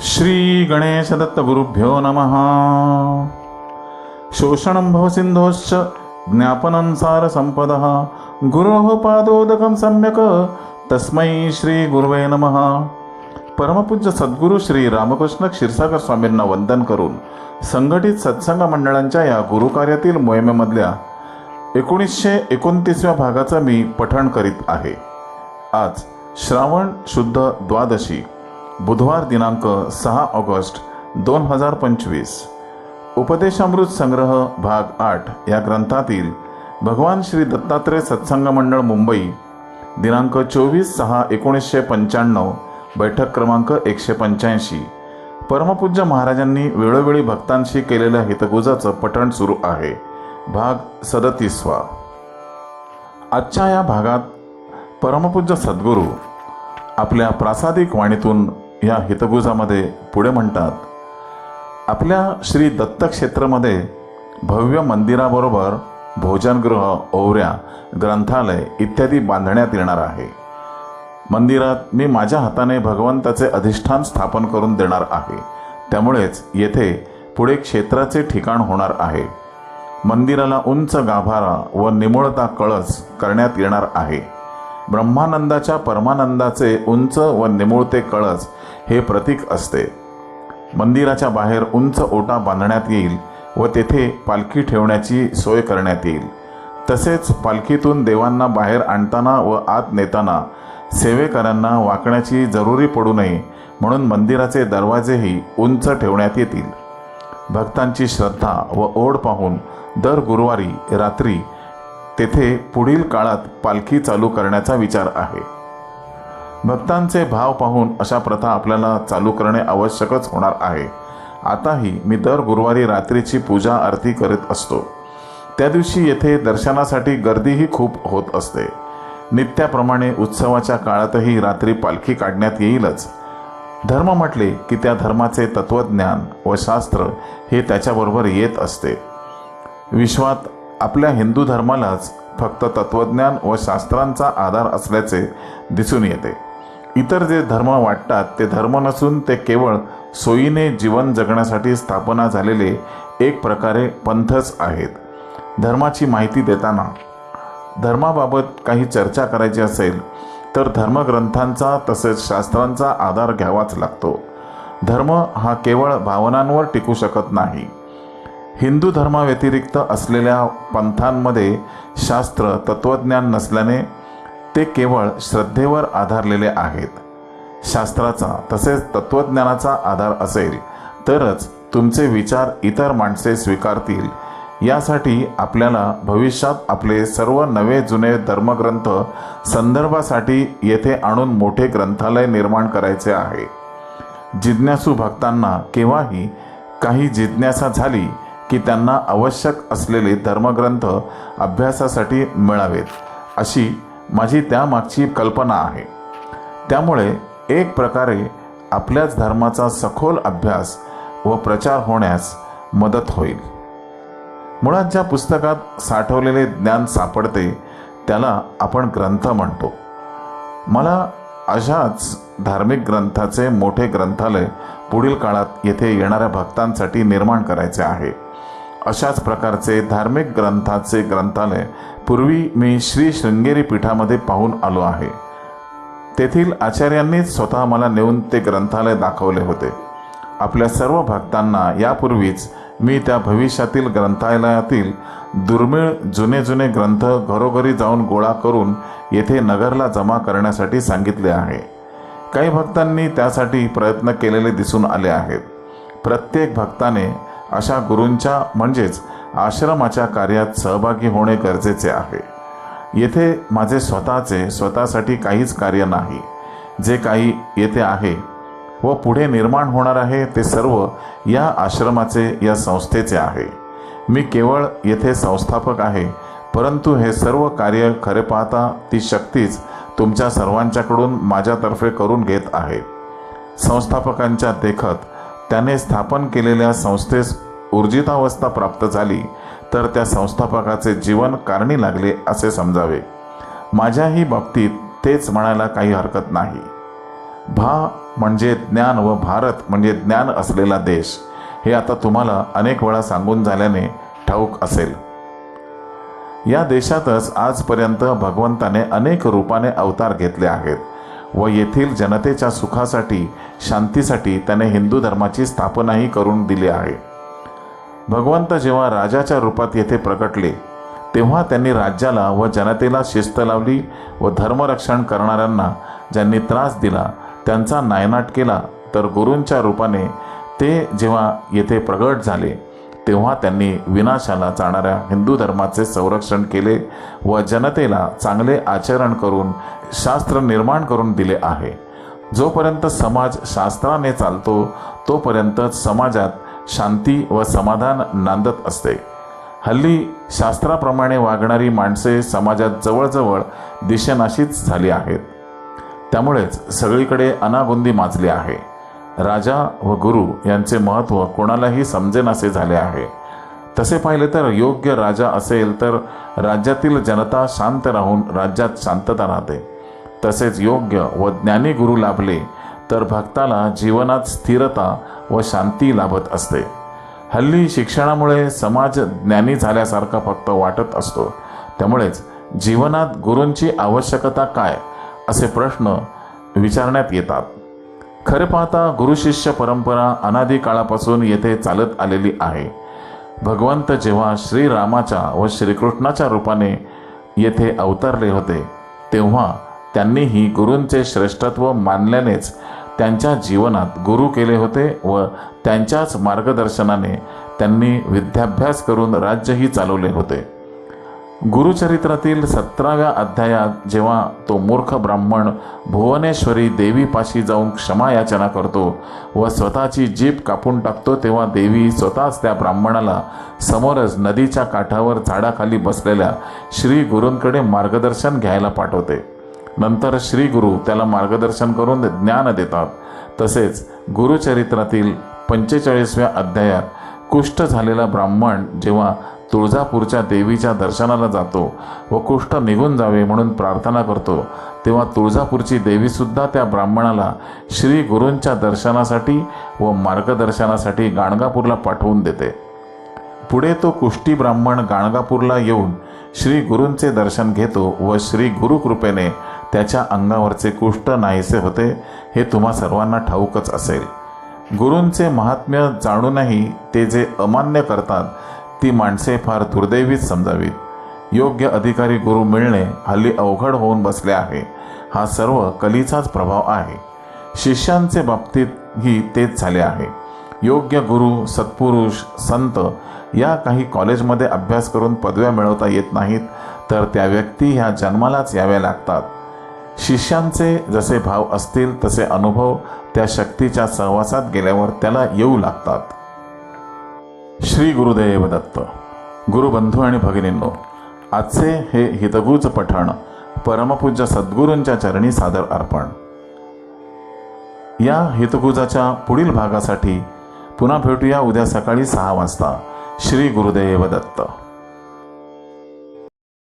श्री गणेश दत्त गुरुभ्यो नमः। शोषणं भवसिन्धोश्च ज्ञापनं सारसम्पदः। गुरोः पादोदकं सम्यक्। तस्मै श्री गुरुवे नमः। परमपूज्य सद्गुरू श्री रामकृष्ण क्षीरसागर स्वामींना वंदन करून संघटित सत्संग मंडळांच्या या गुरुकार्यातील मोहिमेमधल्या एकोणीसशे एकोणतीसव्या भागाचं मी पठण करीत आहे. आज श्रावण शुद्ध द्वादशी. बुधवार दिनांक सहा ऑगस्ट दोन हजार पंचवीस. उपदेशामृत संग्रह भाग आठ या ग्रंथातील भगवान श्री दत्तात्रय सत्संग मंडळ मुंबई दिनांक चोवीस सहा एकोणीसशे पंच्याण्णव बैठक क्रमांक एकशे पंच्याऐंशी. परमपूज्य महाराजांनी वेळोवेळी भक्तांशी केलेल्या हितगुजाचं पठण सुरू आहे. भाग सदतीसवा. आजच्या या भागात परमपूज्य सद्गुरू आपल्या प्रासादिक वाणीतून या हितगुजामध्ये पुढे म्हणतात आपल्या श्री दत्त क्षेत्रामध्ये भव्य मंदिराबरोबर भोजनगृह ओवऱ्या ग्रंथालय इत्यादी बांधण्यात येणार आहे. मंदिरात मी माझ्या हाताने भगवंताचे अधिष्ठान स्थापन करून देणार आहे. त्यामुळेच येथे पुढे क्षेत्राचे ठिकाण होणार आहे. मंदिराला उंच गाभारा व निमुळता कळस करण्यात येणार आहे. ब्रह्मानंदाच्या परमानंदाचे उंच व निमुळते कळस हे प्रतीक असते. मंदिराच्या बाहेर उंच ओटा बांधण्यात येईल व तेथे पालखी ठेवण्याची सोय करण्यात येईल. तसेच पालखीतून देवांना बाहेर आणताना व आत नेताना सेवेकरांना वाकण्याची जरुरी पडू नये म्हणून मंदिराचे दरवाजेही उंच ठेवण्यात येतील. भक्तांची श्रद्धा व ओढ पाहून दर गुरुवारी रात्री तेथे पुढील काळात पालखी चालू करण्याचा विचार आहे. भक्तांचे भाव पाहून अशा प्रथा आपल्याला चालू करणे आवश्यकच होणार आहे. आताही मी दर गुरुवारी रात्रीची पूजा आरती करीत असतो. त्या दिवशी येथे दर्शनासाठी गर्दीही खूप होत असते. नित्याप्रमाणे उत्सवाच्या काळातही रात्री पालखी काढण्यात येईलच. धर्म म्हटले की त्या धर्माचे तत्वज्ञान व शास्त्र हे त्याच्याबरोबर येत असते. विश्वात आपल्या हिंदू धर्मालाच फक्त तत्वज्ञान व शास्त्रांचा आधार असल्याचे दिसून येते. इतर जे धर्म वाटतात ते धर्म नसून ते केवळ सोयीने जीवन जगण्यासाठी स्थापना झालेले एक प्रकारे पंथच आहेत. धर्माची माहिती देताना धर्माबाबत काही चर्चा करायची असेल तर धर्मग्रंथांचा तसेच शास्त्रांचा आधार घ्यावाच लागतो. धर्म हा केवळ भावनांवर टिकू शकत नाही. हिंदू धर्माव्यतिरिक्त असलेल्या पंथांमध्ये शास्त्र तत्त्वज्ञान नसल्याने ते केवळ श्रद्धेवर आधारलेले आहेत. शास्त्राचा तसेच तत्त्वज्ञानाचा आधार असेल तरच तुमचे विचार इतर माणसे स्वीकारतील. यासाठी आपल्याला भविष्यात आपले सर्व नवे जुने धर्मग्रंथ संदर्भासाठी येथे आणून मोठे ग्रंथालय निर्माण करायचे आहे. जिज्ञासू भक्तांना केव्हाही काही जिज्ञासा झाली की त्यांना आवश्यक असलेले धर्मग्रंथ अभ्यासासाठी मिळावेत अशी माझी त्यामागची कल्पना आहे. त्यामुळे एक प्रकारे आपल्याच धर्माचा सखोल अभ्यास व प्रचार होण्यास मदत होईल. मुळात ज्या पुस्तकात साठवलेले ज्ञान सापडते त्याला आपण ग्रंथ म्हणतो. मला अशाच धार्मिक ग्रंथाचे मोठे ग्रंथालय पुढील काळात येथे येणाऱ्या भक्तांसाठी निर्माण करायचे आहे. अशाच प्रकारचे धार्मिक ग्रंथाचे ग्रंथालय पूर्वी मी श्री शृंगेरी पीठामध्ये पाहून आलो आहे. तेथील आचार्यांनीच स्वतः मला नेऊन ते ग्रंथालय दाखवले होते. आपल्या सर्व भक्तांना यापूर्वीच मी त्या भविष्यातील ग्रंथालयातील दुर्मिळ जुने जुने ग्रंथ घरोघरी जाऊन गोळा करून येथे नगरला जमा करण्यासाठी सांगितले आहे. काही भक्तांनी त्यासाठी प्रयत्न केलेले दिसून आले आहेत. प्रत्येक भक्ताने अशा गुरूंच्या म्हणजेच आश्रमाच्या कार्यात सहभागी होणे गरजेचे आहे. येथे माझे स्वतःचे स्वतःसाठी काहीच कार्य नाही. जे काही येथे आहे व पुढे निर्माण होणार आहे ते सर्व या आश्रमाचे या संस्थेचे आहे. मी केवळ येथे संस्थापक आहे परंतु हे सर्व कार्य खरे पाहता ती शक्तीच तुमच्या सर्वांच्याकडून माझ्यातर्फे करून घेत आहे. संस्थापकांच्या देखत त्याने स्थापन केलेल्या संस्थेस ऊर्जितावस्था प्राप्त झाली तर त्या संस्थापकाचे जीवन कारणी लागले असे समजावे. माझ्याही बाबतीत तेच म्हणायला काही हरकत नाही. भा म्हणजे ज्ञान व भारत म्हणजे ज्ञान असलेला देश हे आता तुम्हाला अनेक वेळा सांगून झाल्याने ठाऊक असेल. या देशातच आजपर्यंत भगवंताने अनेक रूपाने अवतार घेतले आहेत व येथील जनतेच्या सुखासाठी शांतीसाठी त्याने हिंदू धर्माची स्थापनाही करून दिली आहे. भगवंत जेव्हा राजाच्या रूपात येथे प्रकटले तेव्हा त्यांनी राज्याला व जनतेला शिस्त लावली व धर्मरक्षण करणाऱ्यांना ज्यांनी त्रास दिला त्यांचा नायनाट केला तर गुरूंच्या रूपाने ते जेव्हा येथे प्रगट झाले तेव्हा त्यांनी विनाशाला जाणाऱ्या हिंदू धर्माचे संरक्षण केले व जनतेला चांगले आचरण करून शास्त्र निर्माण करून दिले आहे. जोपर्यंत समाज शास्त्राने चालतो तोपर्यंत समाजात शांती व समाधान नांदत असते. हल्ली शास्त्राप्रमाणे वागणारी माणसे समाजात जवळजवळ दिशेनाशीच झाली आहेत. त्यामुळेच सगळीकडे अनागोंदी माजली आहे. राजा व गुरु यांचे महत्त्व कोणालाही समजेनासे झाले आहे. तसे पाहिले तर योग्य राजा असेल तर राज्यातील जनता शांत राहून राज्यात शांतता राहते. तसेच योग्य व ज्ञानी गुरु लाभले तर भक्ताला जीवनात स्थिरता व शांती लाभत असते. हल्ली शिक्षणामुळे समाज ज्ञानी झाल्यासारखा फक्त वाटत असतो. त्यामुळेच जीवनात गुरूंची आवश्यकता काय? असे प्रश्न विचारण्यात येतात. खरे पाहता गुरुशिष्य परंपरा अनादी काळापासून येथे चालत आलेली आहे. भगवंत जेव्हा श्रीरामाच्या व श्रीकृष्णाच्या रूपाने येथे अवतरले होते तेव्हा त्यांनीही गुरूंचे श्रेष्ठत्व मानल्यानेच त्यांच्या जीवनात गुरु केले होते व त्यांच्याच मार्गदर्शनाने त्यांनी विद्याभ्यास करून राज्यही चालवले होते. गुरुचरित्रातील सतराव्या अध्यायात जेव्हा तो मूर्ख ब्राह्मण भुवनेश्वरी देवीपाशी जाऊन क्षमा याचना करतो व स्वतःची जीभ कापून टाकतो तेव्हा देवी स्वतःच त्या ब्राह्मणाला समोरच नदीच्या काठावर झाडाखाली बसलेल्या श्री गुरूंकडे मार्गदर्शन घ्यायला पाठवते. नंतर श्री गुरु त्याला मार्गदर्शन करून ज्ञान देतात. तसेच गुरुचरित्रातील पंचेचाळीसव्या अध्यायात कुष्ठ झालेला ब्राह्मण जेव्हा तुळजापूरच्या देवीच्या दर्शनाला जातो व कुष्ठ निघून जावे म्हणून प्रार्थना करतो. तेव्हा तुळजापूरची देवीसुद्धा त्या ब्राह्मणाला श्री गुरूंच्या दर्शनासाठी व मार्गदर्शनासाठी गाणगापूरला पाठवून देते. पुढे तो कुष्टी ब्राह्मण गाणगापूरला येऊन श्री गुरूंचे दर्शन घेतो व श्री गुरुकृपेने त्याच्या अंगावरचे कुष्ठ नाहीसे होते हे तुम्हा सर्वांना ठाऊकच असेल. गुरूंचे महात्म्य जाणूनही ते जे अमान्य करतात ती माणसे फार दुर्दैवीच समजावीत. योग्य अधिकारी गुरु मिळणे हल्ली अवघड होऊन बसले आहे. हा सर्व कलीचाच प्रभाव आहे. शिष्यांचे बाबतीतही तेच झाले आहे. योग्य गुरु सत्पुरुष संत या काही कॉलेजमध्ये अभ्यास करून पदव्या मिळवता येत नाहीत तर त्या व्यक्ती ह्या जन्मालाच याव्या लागतात. शिष्यांचे जसे भाव असतील तसे अनुभव त्या शक्तीच्या सहवासात गेल्यावर त्याला येऊ लागतात. श्री गुरुदेव दत्त. गुरुबंधू आणि भगिनींनो आजचे हे हितगुज पठण परमपूज्य सद्गुरूंच्या चरणी सादर अर्पण. या हितगुजाच्या पुढील भागासाठी पुन्हा भेटूया उद्या सकाळी सहा वाजता. श्री गुरुदेव दत्त.